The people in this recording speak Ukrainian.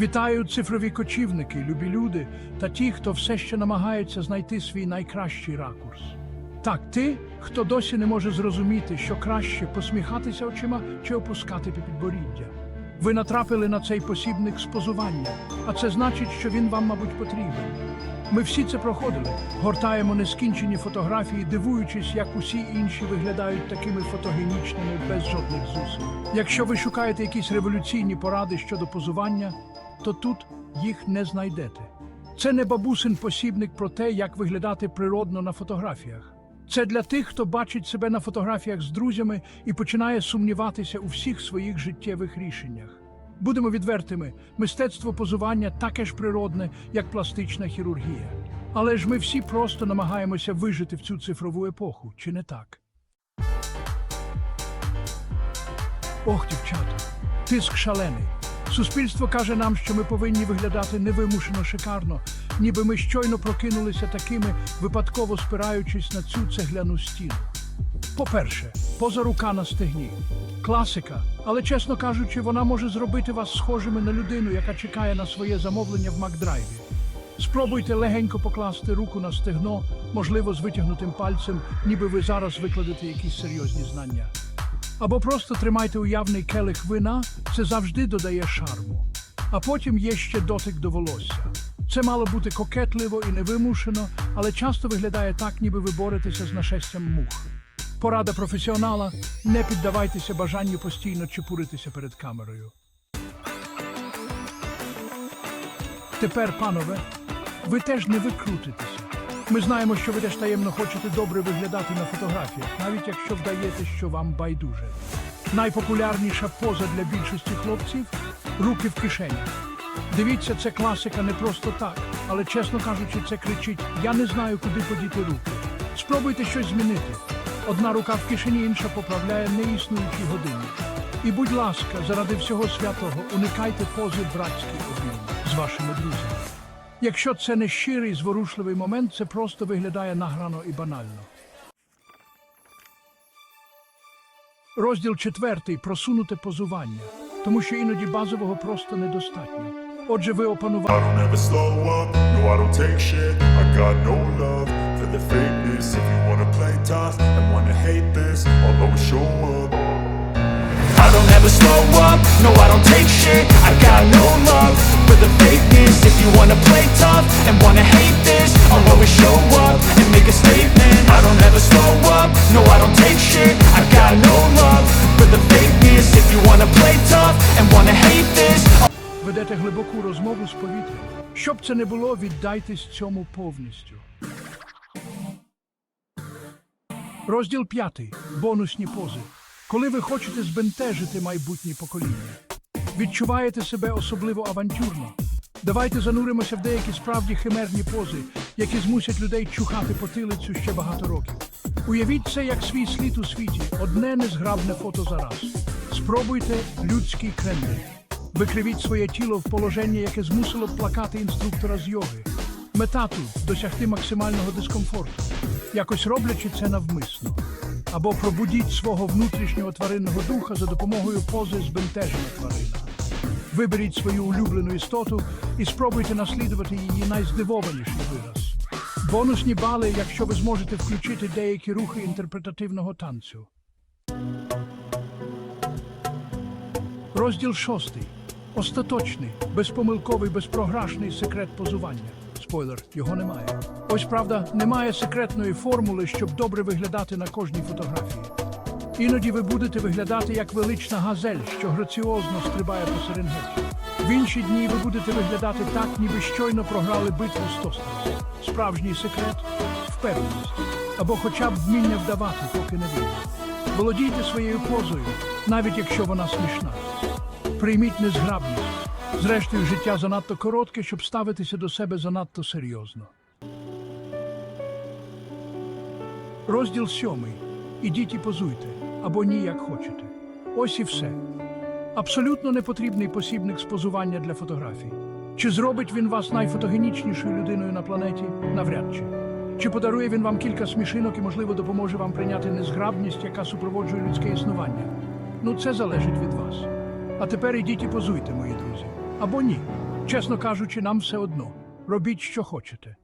Вітаю цифрові кочівники, любі люди та ті, хто все ще намагається знайти свій найкращий ракурс. Так, ти, хто досі не може зрозуміти, що краще посміхатися очима чи опускати підборіддя. Ви натрапили на цей посібник з позування, а це значить, що він вам, мабуть, потрібен. Ми всі це проходили, гортаємо нескінчені фотографії, дивуючись, як усі інші виглядають такими фотогенічними без жодних зусиль. Якщо ви шукаєте якісь революційні поради щодо позування, то тут їх не знайдете. Це не бабусин посібник про те, як виглядати природно на фотографіях. Це для тих, хто бачить себе на фотографіях з друзями і починає сумніватися у всіх своїх життєвих рішеннях. Будемо відвертими, мистецтво позування таке ж природне, як пластична хірургія. Але ж ми всі просто намагаємося вижити в цю цифрову епоху, чи не так? Ох, дівчата, тиск шалений. Суспільство каже нам, що ми повинні виглядати невимушено шикарно, ніби ми щойно прокинулися такими, випадково спираючись на цю цегляну стіну. По-перше, поза рука на стегні. Класика, але чесно кажучи, вона може зробити вас схожими на людину, яка чекає на своє замовлення в Макдрайві. Спробуйте легенько покласти руку на стегно, можливо, з витягнутим пальцем, ніби ви зараз викладете якісь серйозні знання. Або просто тримайте уявний келих вина, це завжди додає шарму. А потім є ще дотик до волосся. Це мало бути кокетливо і невимушено, але часто виглядає так, ніби ви боретеся з нашестям мух. Порада професіонала не піддавайтеся бажанню постійно чепуритися перед камерою. Тепер, панове, ви теж не викрутитеся. Ми знаємо, що ви теж таємно хочете добре виглядати на фотографіях, навіть якщо вдаєте, що вам байдуже. Найпопулярніша поза для більшості хлопців руки в кишені. Дивіться, це класика не просто так, але чесно кажучи, це кричить: Я не знаю, куди подіти руки. Спробуйте щось змінити. Одна рука в кишені, інша поправляє неіснуючі години. І, будь ласка, заради всього святого, уникайте пози братський обійм з вашими друзями. Якщо це не щирий, зворушливий момент, це просто виглядає награно і банально. Розділ четвертий. Просунуте позування, тому що іноді базового просто недостатньо. Отже, ви опанували. I don't ever slow up, no I don't take shit. I got no you wanna play tough and wanna hate this I'll always show up and make a statement I don't ever slow up, no I don't take shit I got no love for the fakeness If you wanna play tough and wanna hate this Ведете глибоку розмову з повітрям. Щоб це не було, віддайтесь цьому повністю. Розділ п'ятий. Бонусні пози. Коли ви хочете збентежити майбутні покоління. Відчуваєте себе особливо авантюрно. Давайте зануримося в деякі справді химерні пози, які змусять людей чухати потилицю ще багато років. Уявіть це як свій слід у світі, одне незграбне фото за раз. Спробуйте людський крендель. Викривіть своє тіло в положення, яке змусило б плакати інструктора з йоги. Мета тут досягти максимального дискомфорту, якось роблячи це навмисно. Або пробудіть свого внутрішнього тваринного духа за допомогою пози збентежена тварина. Виберіть свою улюблену істоту і спробуйте наслідувати її найздивованіший вираз. Бонусні бали, якщо ви зможете включити деякі рухи інтерпретативного танцю. Розділ шостий. Остаточний, безпомилковий, безпрограшний секрет позування. Спойлер, його немає. Ось правда, немає секретної формули, щоб добре виглядати на кожній фотографії. Іноді ви будете виглядати як велична газель, що граціозно стрибає по Серенгеті. В інші дні ви будете виглядати так, ніби щойно програли битву з Тостером. Справжній секрет впевненість або хоча б вміння вдавати, поки не вийде. Володійте своєю позою, навіть якщо вона смішна. Прийміть незграбність. Зрештою, життя занадто коротке, щоб ставитися до себе занадто серйозно. Розділ сьомий. Ідіть і позуйте, або ні, як хочете. Ось і все. Абсолютно непотрібний посібник з позування для фотографій. Чи зробить він вас найфотогенічнішою людиною на планеті? Навряд чи. Чи подарує він вам кілька смішинок і, можливо, допоможе вам прийняти незграбність, яка супроводжує людське існування? Ну, це залежить від вас. А тепер ідіть і позуйте, мої друзі. Або ні. Чесно кажучи, нам все одно. Робіть, що хочете.